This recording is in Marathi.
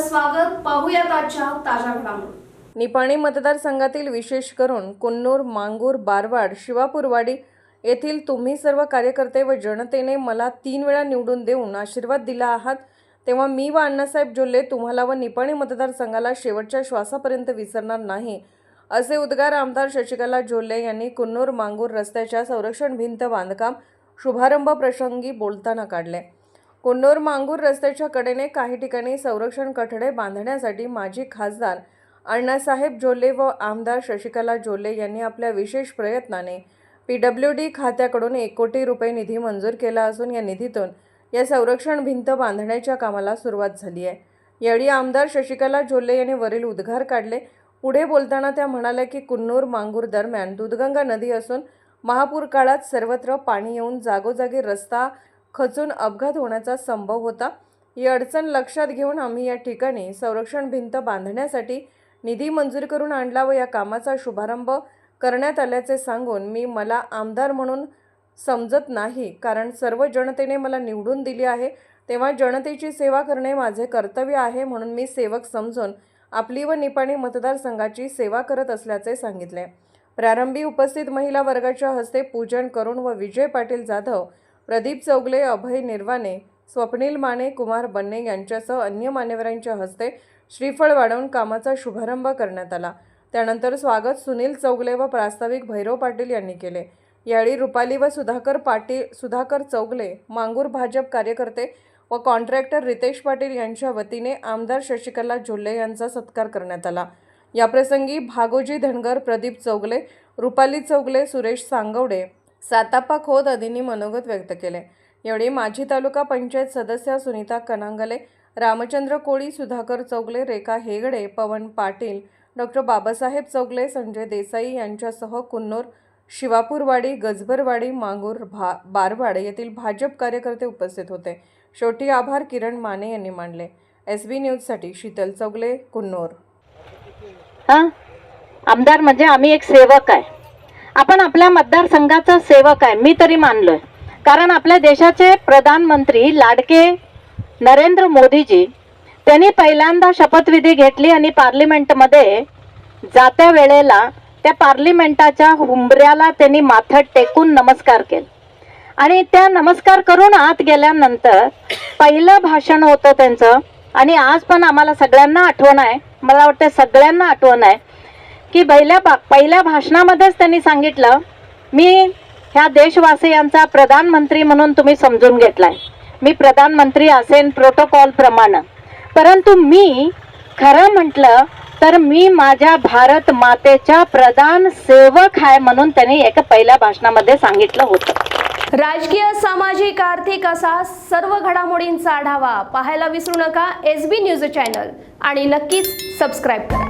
स्वागत पाहूयात आजच्या ताज्या घडामोडी. निपाणी मतदारसंघातील विशेष करून कुन्नूर मांगूर बारवाड शिवापूरवाडी येथील तुम्ही सर्व कार्यकर्ते व जनतेने मला तीन वेळा निवडून देऊन आशीर्वाद दिला आहात. तेव्हा मी व अण्णासाहेब जोल्ले तुम्हाला व निपाणी मतदारसंघाला शेवटच्या श्वासापर्यंत विसरणार नाही असे उद्गार आमदार शशिकला जोल्ले यांनी कुन्नूर मांगूर रस्त्याच्या संरक्षण भिंत बांधकाम शुभारंभ प्रसंगी बोलताना काढले. कुन्नूर मांगूर रस्त्याच्या कडेने काही ठिकाणी संरक्षण कठडे बांधण्यासाठी माजी खासदार अण्णासाहेब जोले व आमदार शशिकला जोले यांनी आपल्या विशेष प्रयत्नाने पी डब्ल्यू डी खात्याकडून एक कोटी रुपये निधी मंजूर केला असून या निधीतून या संरक्षण भिंत बांधण्याच्या कामाला सुरुवात झाली आहे. यावेळी आमदार शशिकला जोले यांनी वरील उद्गार काढले. पुढे बोलताना त्या म्हणाल्या की कुन्नूर मांगूर दरम्यान दूधगंगा नदी असून महापूर काळात सर्वत्र पाणी येऊन जागोजागी रस्ता खचून अपघात होण्याचा संभव होता. ही अडचण लक्षात घेऊन आम्ही या ठिकाणी संरक्षण भिंत बांधण्यासाठी निधी मंजूर करून आणला व या कामाचा शुभारंभ करण्यात आल्याचे सांगून मी मला आमदार म्हणून समजत नाही कारण सर्व जनतेने मला निवडून दिली आहे. तेव्हा जनतेची सेवा करणे माझे कर्तव्य आहे म्हणून मी सेवक समजून आपली व निपाणी मतदारसंघाची सेवा करत असल्याचे सांगितले. प्रारंभी उपस्थित महिला वर्गाच्या हस्ते पूजन करून व विजय पाटील जाधव प्रदीप चौगले अभय निर्वाणे स्वप्नील माने कुमार बन्ने यांच्यासह अन्य मान्यवरांच्या हस्ते श्रीफळ वाढवून कामाचा शुभारंभ करण्यात आला. त्यानंतर स्वागत सुनील चौगले व प्रास्ताविक भैरव पाटील यांनी केले. यावेळी रुपाली व सुधाकर पाटील सुधाकर चौगले मांगूर भाजप कार्यकर्ते व कॉन्ट्रॅक्टर रितेश पाटील यांच्या वतीने आमदार शशिकला झुल्ले यांचा सत्कार करण्यात आला. याप्रसंगी भागोजी धनगर प्रदीप चौगले रुपाली चौगले सुरेश सांगवडे साताप्पा खोद आदींनी मनोगत व्यक्त केले. यावेळी माजी तालुका पंचायत सदस्य सुनीता कनांगले रामचंद्र कोळी सुधाकर चौगले रेखा हेगडे पवन पाटील डॉक्टर बाबासाहेब चौगले संजय देसाई यांच्यासह कुन्नूर शिवापूरवाडी गजबरवाडी मांगूर भा बारवाड येथील भाजप कार्यकर्ते उपस्थित होते. शेवटी आभार किरण माने यांनी मानले. एस बी न्यूजसाठी शीतल चौगले कुन्नूर. हां? आमदार म्हणजे आम्ही एक सेवक आहे. आपण आपल्या मतदारसंघाचा सेवक आहे. मी तरी मानलोय. कारण आपल्या देशाचे प्रधानमंत्री लाडके नरेंद्र मोदीजी त्यांनी पहिल्यांदा शपथविधी घेतली आणि पार्लिमेंटमध्ये जात्या वेळेला त्या पार्लिमेंटाच्या हुंबऱ्याला त्यांनी माथं टेकून नमस्कार केला. आणि त्या नमस्कार करून आत गेल्यानंतर पहिलं भाषण होतं त्यांचं. आणि आज पण आम्हाला सगळ्यांना आठवण आहे. मला वाटतं सगळ्यांना आठवण आहे. की पहिल्या पहिल्या भाषणामध्येच त्यांनी सांगितलं मी ह्या देशवासियांचा प्रधानमंत्री म्हणून तुम्ही समजून घेतलाय. मी प्रधानमंत्री असेन प्रोटोकॉल प्रमाणे. परंतु मी खरं म्हटलं तर मी माझ्या भारत मातेच्या प्रधान सेवक आहे म्हणून त्यांनी एका पहिल्या भाषणामध्ये सांगितलं होतं. राजकीय सामाजिक आर्थिक असा सर्व घडामोडींचा आढावा पाहायला विसरू नका. S B news channel. आणि नक्कीच सबस्क्राईब करा.